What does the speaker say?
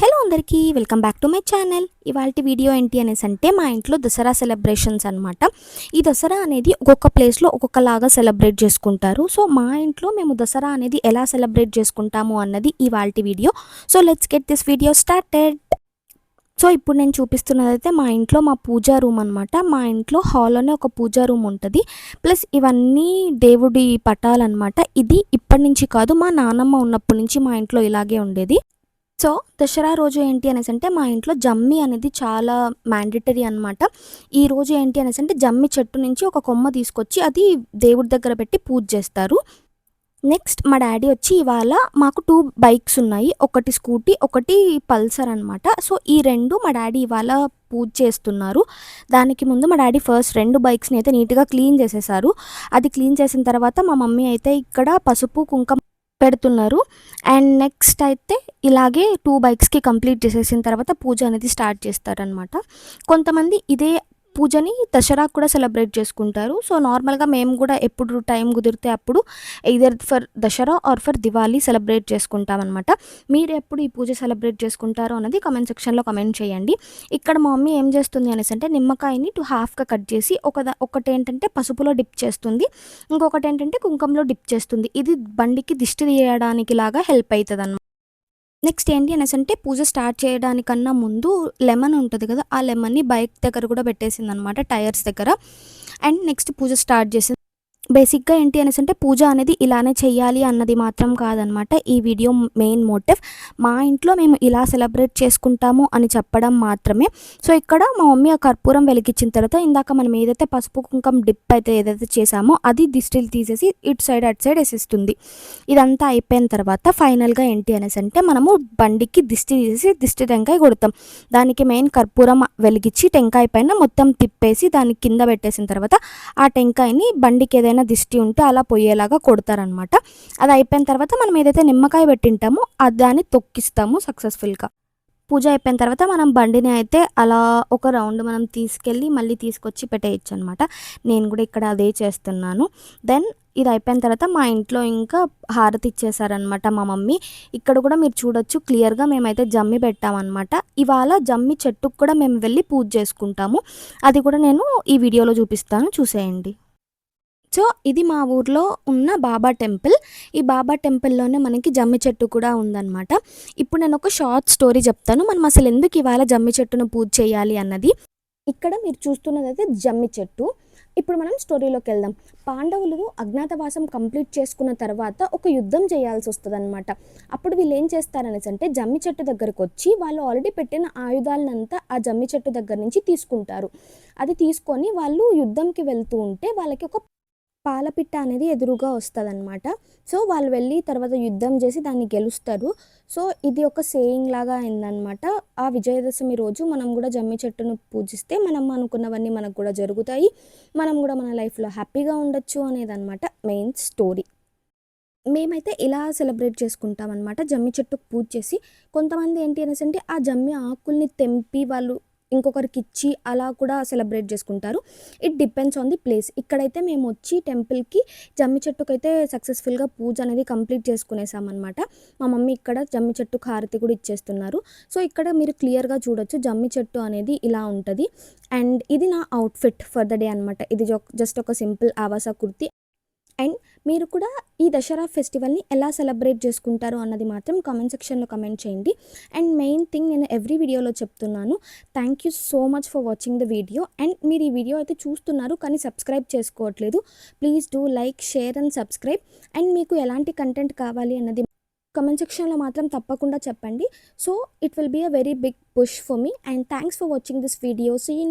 Hello అందరికీ welcome back to my channel ఇవాళ video ఏంటి అనేసి అంటే మా ఇంట్లో దసరా సెలబ్రేషన్స్ అనమాట ఈ దసరా అనేది ఒక్కొక్క ప్లేస్లో ఒక్కొక్కలాగా సెలబ్రేట్ చేసుకుంటారు. సో మా ఇంట్లో మేము దసరా అనేది ఎలా సెలబ్రేట్ చేసుకుంటాము అన్నది ఇవాళ video so let's get this video started so ఇప్పుడు నేను చూపిస్తున్నది అయితే మా ఇంట్లో మా పూజా రూమ్ అనమాట మా ఇంట్లో హాల్లోనే ఒక పూజా రూమ్ ఉంటుంది. ప్లస్ ఇవన్నీ దేవుడి పటాలన్నమాట. ఇది ఇప్పటి నుంచి కాదు మా నానమ్మ ఉన్నప్పటి నుంచి మా ఇంట్లో ఇలాగే ఉండేది. సో దసరా రోజు ఏంటి అనేసి అంటే మా ఇంట్లో జమ్మి అనేది చాలా మ్యాండేటరీ అనమాట ఈ రోజు ఏంటి అనేసి అంటే జమ్మి చెట్టు నుంచి ఒక కొమ్మ తీసుకొచ్చి అది దేవుడి దగ్గర పెట్టి పూజ చేస్తారు. నెక్స్ట్ మా డాడీ వచ్చి ఇవాళ మాకు టూ బైక్స్ ఉన్నాయి. ఒకటి స్కూటీ ఒకటి పల్సర్ అనమాట సో ఈ రెండు మా డాడీ ఇవాళ పూజ చేస్తున్నారు. దానికి ముందు మా డాడీ ఫస్ట్ రెండు బైక్స్ని అయితే నీట్గా క్లీన్ చేసేసారు. అది క్లీన్ చేసిన తర్వాత మా మమ్మీ అయితే ఇక్కడ పసుపు కుంకుమ పెడుతున్నారు. అండ్ నెక్స్ట్ అయితే ఇలాగే టూ బైక్స్కి కంప్లీట్ చేసేసిన తర్వాత పూజ అనేది స్టార్ట్ చేస్తారనమాట కొంతమంది ఇదే పూజని దసరా కూడా సెలబ్రేట్ చేసుకుంటారు. సో నార్మల్గా మేము కూడా ఎప్పుడు టైం కుదిరితే అప్పుడు either for Dasara or for Diwali celebrate చేసుకుంటాం అనమాట మీరు ఎప్పుడు ఈ పూజ సెలబ్రేట్ చేసుకుంటారో అన్నది కమెంట్ సెక్షన్లో కమెంట్ చేయండి. ఇక్కడ మా మమ్మీ ఏం చేస్తుంది అనేసి అంటే నిమ్మకాయని టు హాఫ్గా కట్ చేసి ఒక ఒకటి ఏంటంటే పసుపులో డిప్ చేస్తుంది. ఇంకొకటి ఏంటంటే కుంకంలో డిప్ చేస్తుంది. ఇది బండికి దిష్టి తీయడానికి లాగా హెల్ప్ అవుతుంది అనమాట నెక్స్ట్ ఏంటి అనేసి అంటే పూజ స్టార్ట్ చేయడానికన్నా ముందు లెమన్ ఉంటుంది కదా ఆ లెమన్ని బైక్ దగ్గర కూడా పెట్టేసింది అనమాట టైర్స్ దగ్గర. అండ్ నెక్స్ట్ పూజ స్టార్ట్ చేసింది బేసిక్గా ఏంటి అనేసి అంటే పూజ అనేది ఇలానే చేయాలి అన్నది మాత్రం కాదనమాట. ఈ వీడియో మెయిన్ మోటివ్. మా ఇంట్లో మేము ఇలా సెలబ్రేట్ చేసుకుంటాము అని చెప్పడం మాత్రమే. సో ఇక్కడ మా మమ్మీ ఆ కర్పూరం వెలిగించిన తర్వాత ఇందాక మనం ఏదైతే పసుపు కుంకం డిప్ అయితే ఏదైతే చేసామో అది దిష్టిలు తీసేసి ఇటు సైడ్ అటు సైడ్ వేసేస్తుంది. ఇదంతా అయిపోయిన తర్వాత ఫైనల్గా ఏంటి అనేసి అంటే మనము బండికి దిష్టి తీసేసి దిష్టి టెంకాయ కొడతాం. దానికి మెయిన్ కర్పూరం వెలిగించి టెంకాయ పైన మొత్తం తిప్పేసి దాని కింద పెట్టేసిన తర్వాత ఆ టెంకాయని బండికి ఏదైనా దిష్టి ఉంటే అలా పోయేలాగా కొడతారనమాట. అది అయిపోయిన తర్వాత మనం ఏదైతే నిమ్మకాయ పెట్టింటామో అది దాన్ని తొక్కిస్తాము సక్సెస్ఫుల్గా. పూజ అయిపోయిన తర్వాత మనం బండిని అయితే అలా ఒక రౌండ్ మనం తీసుకెళ్ళి మళ్ళీ తీసుకొచ్చి పెట్టేయచ్చు అనమాట నేను కూడా ఇక్కడ అదే చేస్తున్నాను. దెన్ ఇది అయిపోయిన తర్వాత మా ఇంట్లో ఇంకా హారతి ఇచ్చేసారనమాట మా మమ్మీ. ఇక్కడ కూడా మీరు చూడొచ్చు క్లియర్గా మేమైతే జమ్మి పెట్టామన్నమాట ఇవాళ జమ్మి చెట్టుకు కూడా మేము వెళ్ళి పూజ చేసుకుంటాము. అది కూడా నేను ఈ వీడియోలో చూపిస్తాను. చూసేయండి. సో ఇది మా ఊర్లో ఉన్న బాబా టెంపుల్. ఈ బాబా టెంపుల్లోనే మనకి జమ్మి చెట్టు కూడా ఉందన్నమాట. ఇప్పుడు నేను ఒక షార్ట్ స్టోరీ చెప్తాను. మనం అసలు ఎందుకు ఇవాళ జమ్మి చెట్టును పూజ చేయాలి అన్నది. ఇక్కడ మీరు చూస్తున్నది అయితే జమ్మి చెట్టు. ఇప్పుడు మనం స్టోరీలోకి వెళ్దాం. పాండవులు అజ్ఞాతవాసం కంప్లీట్ చేసుకున్న తర్వాత ఒక యుద్ధం చేయాల్సి వస్తుంది అనమాట అప్పుడు వీళ్ళు ఏం చేస్తారనేసి అంటే జమ్మి చెట్టు దగ్గరకు వచ్చి వాళ్ళు ఆల్రెడీ పెట్టిన ఆయుధాలనంతా ఆ జమ్మి చెట్టు దగ్గర నుంచి తీసుకుంటారు. అది తీసుకొని వాళ్ళు యుద్ధంకి వెళ్తూ ఉంటే వాళ్ళకి ఒక పాలపిట్ట అనేది ఎదురుగా వస్తుంది అనమాట సో వాళ్ళు వెళ్ళి తర్వాత యుద్ధం చేసి దాన్ని గెలుస్తారు. సో ఇది ఒక సేయింగ్ లాగా అయిందనమాట ఆ విజయదశమి రోజు మనం కూడా జమ్మి చెట్టును పూజిస్తే మనం అనుకున్నవన్నీ మనకు కూడా జరుగుతాయి. మనం కూడా మన లైఫ్లో హ్యాపీగా ఉండొచ్చు అనేది అనమాట మెయిన్ స్టోరీ. మేమైతే ఇలా సెలబ్రేట్ చేసుకుంటాం అనమాట జమ్మి చెట్టుకు పూజ చేసి కొంతమంది ఏంటి అనేసి అంటే ఆ జమ్మి ఆకుల్ని తెంపి వాళ్ళు ఇంకొకరికి ఇచ్చి అలా కూడా సెలబ్రేట్ చేసుకుంటారు. It depends on the place ఇక్కడైతే మేము వచ్చి టెంపుల్కి జమ్మి చెట్టుకు అయితే సక్సెస్ఫుల్గా పూజ అనేది కంప్లీట్ చేసుకునేసామన్నమాట. మా మమ్మీ ఇక్కడ జమ్మి చెట్టు హారతి కూడా ఇచ్చేస్తున్నారు. సో ఇక్కడ మీరు క్లియర్గా చూడొచ్చు జమ్మి చెట్టు అనేది ఇలా ఉంటుంది. అండ్ ఇది నా అవుట్ఫిట్ ఫర్ ద డే అనమాట ఇది జస్ట్ ఒక సింపుల్ ఆవాస కుర్తి. అండ్ మీరు కూడా ఈ దసరా ఫెస్టివల్ని ఎలా సెలబ్రేట్ చేసుకుంటారో అన్నది మాత్రం కామెంట్ సెక్షన్లో కమెంట్ చేయండి. అండ్ మెయిన్ థింగ్ నేను ఎవ్రీ వీడియోలో చెప్తున్నాను. Thank you so much for watching the video and మీరు ఈ వీడియో అయితే చూస్తున్నారు కానీ సబ్స్క్రైబ్ చేసుకోవట్లేదు. Please do like share and subscribe and మీకు ఎలాంటి కంటెంట్ కావాలి అన్నది కమెంట్ సెక్షన్లో మాత్రం తప్పకుండా చెప్పండి. So it will be a very big push for me and thanks for watching this video see in